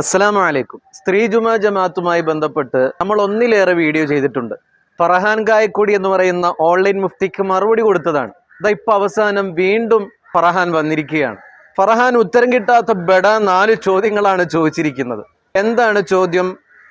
അസ്സലാമു അലൈക്കും. സ്ത്രീ ജുമാ ജമാഅത്തുമായി ബന്ധപ്പെട്ട് നമ്മൾ ഒന്നിലേറെ വീഡിയോ ചെയ്തിട്ടുണ്ട്. ഫറഹാൻ ഗായക്കൂടി എന്ന് പറയുന്ന ഓൺലൈൻ മുഫ്തിക്ക് മറുപടി കൊടുത്തതാണ്. ഇതാ ഇപ്പൊ അവസാനം വീണ്ടും ഫറഹാൻ വന്നിരിക്കുകയാണ്. ഫറഹാൻ ഉത്തരം കിട്ടാത്ത ബെട നാല് ചോദ്യങ്ങളാണ് ചോദിച്ചിരിക്കുന്നത്. എന്താണ് ചോദ്യം?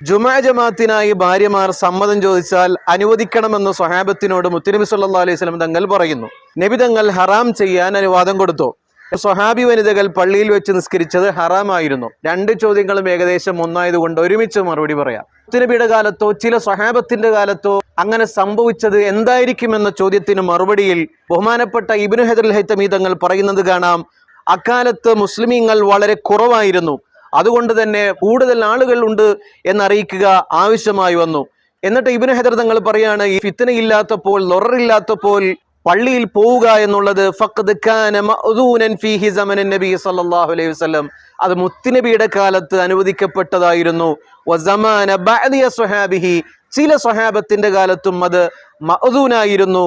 ജുമാ ജമാഅത്തിനായി ഭാര്യമാർ സമ്മതം ചോദിച്ചാൽ അനുവദിക്കണമെന്ന് സ്വഹാബത്തിനോട് മുത്തനബി സല്ലാ അലൈഹി സ്വലം തങ്ങൾ പറയുന്നു. നബി തങ്ങൾ ഹറാം ചെയ്യാൻ അനുവാദം കൊടുത്തു. സ്വഹാബി വനിതകൾ പള്ളിയിൽ വെച്ച് നിസ്കരിച്ചത് ഹറാമായിരുന്നു. രണ്ട് ചോദ്യങ്ങളും ഏകദേശം ഒന്നായതുകൊണ്ട് ഒരുമിച്ച് മറുപടി പറയാം. നബിയുടെ കാലത്തോ ചില സ്വഹാബത്തിന്റെ കാലത്തോ അങ്ങനെ സംഭവിച്ചത് എന്തായിരിക്കുമെന്ന ചോദ്യത്തിന് മറുപടിയിൽ ബഹുമാനപ്പെട്ട ഇബിനു ഹെദർ ഹൈത്തമി പറയുന്നത് കാണാം അക്കാലത്ത് മുസ്ലിമീങ്ങൾ വളരെ കുറവായിരുന്നു. അതുകൊണ്ട് തന്നെ കൂടുതൽ ആളുകൾ ഉണ്ട് എന്നറിയിക്കുക ആവശ്യമായി വന്നു. എന്നിട്ട് ഇബ്നു ഹെദർ തങ്ങൾ പറയാണ് ഈ ഫിത്തനയില്ലാത്തപ്പോൾ ലൊററില്ലാത്തപ്പോൾ പള്ളിയിൽ പോവുക എന്നുള്ളത് നബി സല്ലല്ലാഹു അലൈഹി വസല്ലം. അത് മുത്തുനബിയുടെ കാലത്ത് അനുവദിക്കപ്പെട്ടതായിരുന്നു. ചില സ്വഹാബത്തിന്റെ കാലത്തും അത് മഅദൂനായിരുന്നു.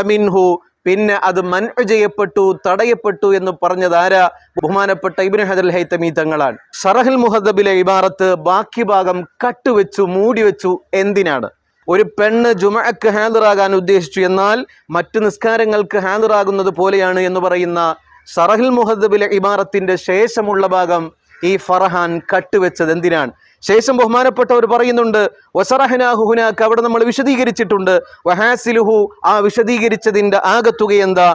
അമിൻഹു പിന്നെ അത് മൻഉ ചെയ്യപ്പെട്ടു തടയപ്പെട്ടു എന്ന് പറഞ്ഞത് ആരാ? ബഹുമാനപ്പെട്ട ഇബ്നു ഹജർ ഹൈത്തമി തങ്ങളാണ്. ഷറഹുൽ മുഹദ്ദബിലെ ഇബാറത്ത് ബാക്കി ഭാഗം കട്ടുവെച്ചു മൂടിവെച്ചു എന്തിനാണ്? ഒരു പെണ്ണ് ജുമക്ക് ഹാജറാകാൻ ഉദ്ദേശിച്ചു എന്നാൽ മറ്റു നിസ്കാരങ്ങൾക്ക് ഹാജറാകുന്നത് പോലെയാണ് എന്ന് പറയുന്ന സറഹിൽ മുഹദ്ബിലെ ഇബാറത്തിന്റെ ശേഷമുള്ള ഭാഗം ഈ ഫറഹാൻ കട്ടുവെച്ചത് എന്തിനാണ്? ശേഷം ബഹുമാനപ്പെട്ടവർ പറയുന്നുണ്ട് വസറഹനാഹു ഹുനാക്ക് അവിടെ നമ്മൾ വിശദീകരിച്ചിട്ടുണ്ട് വഹാസിലുഹു ആ വിശദീകരിച്ചതിന്റെ ആകത്തുക എന്താ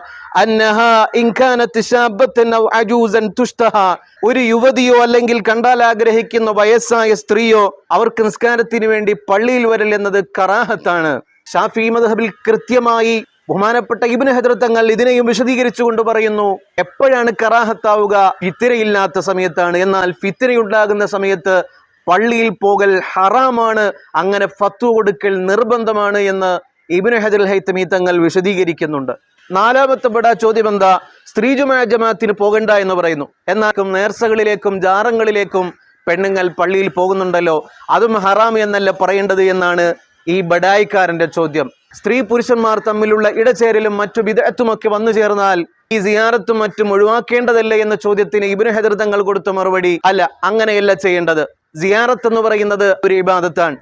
ഒരു യുവതിയോ അല്ലെങ്കിൽ കണ്ടാൽ ആഗ്രഹിക്കുന്ന വയസ്സായ സ്ത്രീയോ അവർക്ക് നിസ്കാരത്തിന് വേണ്ടി പള്ളിയിൽ വരൽ എന്നത് കറാഹത്താണ്. ഷാഫി മദ്ഹബിൽ കൃത്യമായി ബഹുമാനപ്പെട്ട ഇബിന് ഹജർ ഇതിനെയും വിശദീകരിച്ചു വിശദീകരിച്ചുകൊണ്ട് പറയുന്നു എപ്പോഴാണ് കറാഹത്താവുക? ഫിത്തിരയില്ലാത്ത സമയത്താണ്. എന്നാൽ ഫിത്തിരയുണ്ടാകുന്ന സമയത്ത് പള്ളിയിൽ പോകൽ ഹറാമാണ് അങ്ങനെ ഫത്വ കൊടുക്കൽ നിർബന്ധമാണ് എന്ന് ഇബിന് ഹജർ ഹൈത്തമി തങ്ങൾ വിശദീകരിക്കുന്നുണ്ട്. നാലാമത്തെ പെട ചോദ്യം എന്താ? സ്ത്രീ ജുമാ ജമാഅത്തിന് പോകണ്ട എന്ന് പറയുന്നു. എന്നാൽ നേർസകളിലേക്കും ജാറങ്ങളിലേക്കും പെണ്ണുങ്ങൾ പള്ളിയിൽ പോകുന്നുണ്ടല്ലോ അതും ഹറാം എന്നല്ല പറയേണ്ടത് എന്നാണ് ഈ ബഡായിക്കാരന്റെ ചോദ്യം. സ്ത്രീ പുരുഷന്മാർ തമ്മിലുള്ള ഇടചേരലും മറ്റു വിദഗ്ധത്തുമൊക്കെ വന്നു ചേർന്നാൽ ഈ സിയാറത്തും മറ്റും ഒഴിവാക്കേണ്ടതല്ലേ എന്ന ചോദ്യത്തിന് ഇബിന് ഹെതൃതങ്ങൾ തങ്ങൾ കൊടുത്ത മറുപടി അല്ല അങ്ങനെയല്ല ചെയ്യേണ്ടത്. സിയാറത്ത് എന്ന് പറയുന്നത് ഒരു ഇബാദത്താണ്.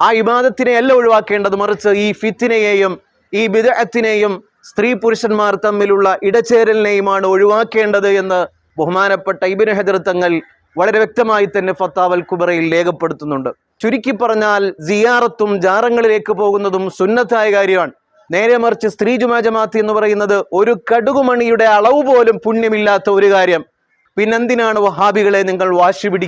ആ ഇബാദത്തിനെ അല്ല ഒഴിവാക്കേണ്ടത് മറിച്ച് ഈ ഫിത്തിനെയും ഈ വിദഗ്ധത്തിനെയും സ്ത്രീ പുരുഷന്മാർ തമ്മിലുള്ള ഇടചേരലിനെയുമാണ് ഒഴിവാക്കേണ്ടത് എന്ന് ബഹുമാനപ്പെട്ട ഇബിന് ഹെതൃത്വങ്ങൾ വളരെ വ്യക്തമായി തന്നെ ഫത്താവൽ കുബറയിൽ രേഖപ്പെടുത്തുന്നുണ്ട്. ചുരുക്കി പറഞ്ഞാൽ സിയാറത്തും ജാറങ്ങളിലേക്ക് പോകുന്നതും സുന്നത്തായ കാര്യമാണ്. നേരെ മറിച്ച് സ്ത്രീ ജുമാ ജമാഅത്ത് എന്ന് പറയുന്നത് ഒരു കടുകുമണിയുടെ അളവ് പോലും പുണ്യമില്ലാത്ത ഒരു കാര്യം. പിന്നെന്തിനാണ് വഹാബികളെ നിങ്ങൾ വാശി